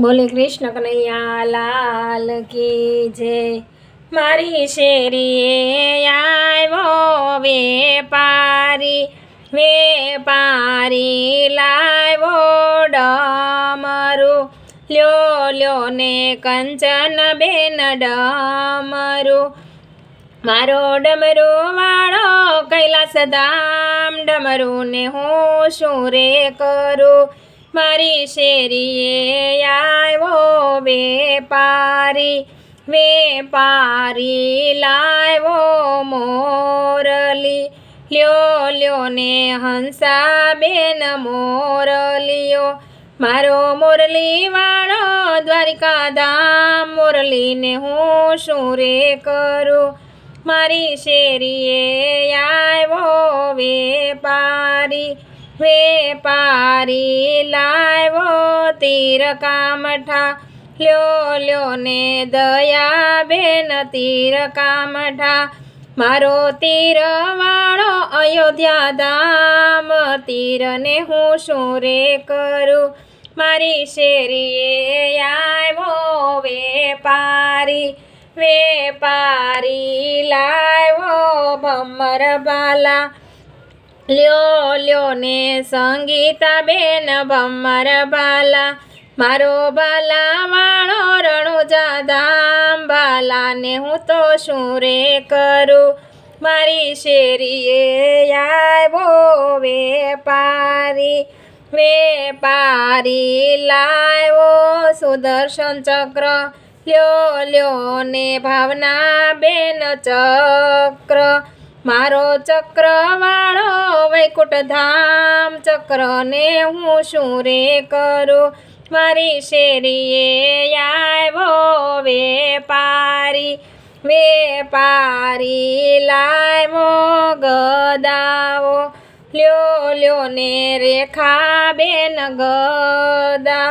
બોલે કૃષ્ણ કનૈયા, લાલ કી જય મારી શેરીએ આવ્યો વેપારી વેપારી લાવ્યો ડમરું. લ્યો લ્યો ને કંચન બેન ડમરું. મારો ડમરો વાળો કૈલાસ ધામ ડમરું ને હું શું રે કરું? મારી શેરીએ આવ્યો વેપારી વેપારી લાવ્યો મોરલી. લ્યો લ્યો ને હંસા બેન મોરલીઓ. મારો મુરલી વાળો દ્વારિકા ધામ મુરલીને હું શું રે કરું? મારી શેરીએ આવ્યો વેપારી વેપારી લાવ્યો તીર કામઠા. લ્યો લ્યો ને દયા બેન તીર કામઠા. મારો તીર વાળો અયોધ્યા ધામ, તીરને હું શું રે કરું? મારી શેરીએ આવ્યો વેપારી વેપારી લાવ્યો ભમર બાલા. લ્યો લ્યો ને સંગીતા બેન ભમર બાલા મારો બાલા વાળો રણુજા ધામ બાલાને હું તો શું રે કરું? મારી શેરીએ આવો વેપારી વેપારી લાવ્યો સુદર્શન ચક્ર. લ્યો લ્યો ને ભાવના બેન ચક્ર. મારો ચક્ર વાળો વૈકુંઠ ધામ ચક્રને હું શું રે કરું? મારી શેરીએ આવ્યો વેપારી વેપારી લાવો ગદાવો લ્યો લ્યો ને રેખા બેન ગદા.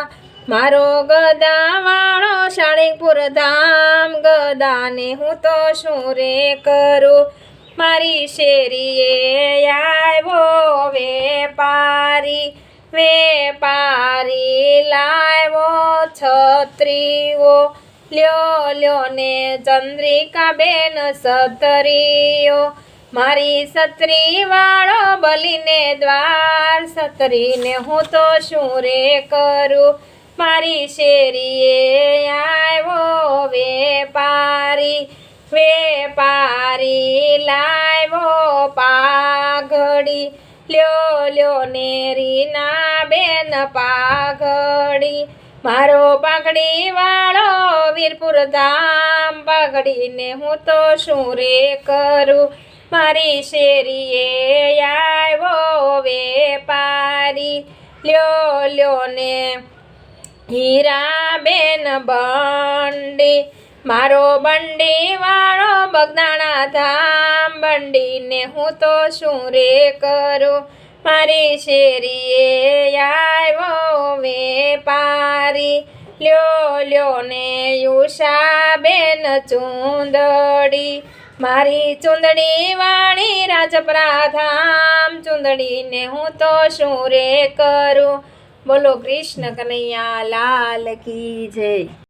મારો ગદા વાળો શાળીપુર ધામ ગદાને હું તો શું રે કરું? મારી શેરીએ આવ્યો વેપારી વેપારી લાવ્યો છત્રીઓ. લ્યો લ્યો ને ચંદ્રિકા બેન સતરીઓ મારી સત્રી વાળો બલીને દ્વાર સતરીને હું તો શું રે કરું? મારી શેરીએ આવ્યો વેપારી વેપારી લાવ્યો પાઘડી. લ્યો લ્યો ને રીના બેન પાઘડી. મારો પાઘડી વાળો વીરપુર ધામ પાઘડીને હું તો શું રે કરું? મારી શેરીએ આવ્યો વેપારી લ્યો લ્યો ને હીરા બેન બંડી મારો બંડી વાળો બગદાણા ધામ બંડીને હું તો શું રે કરું? મારી શેરીએ આવ્યો વેપારી. લ્યો લ્યો ને યુષા બેન ચૂંદડી. મારી ચૂંદડી વાણી રાજપરા ધામ ચૂંદડીને હું તો શું રે કરું? બોલો કૃષ્ણ કનૈયા લાલ કી જય.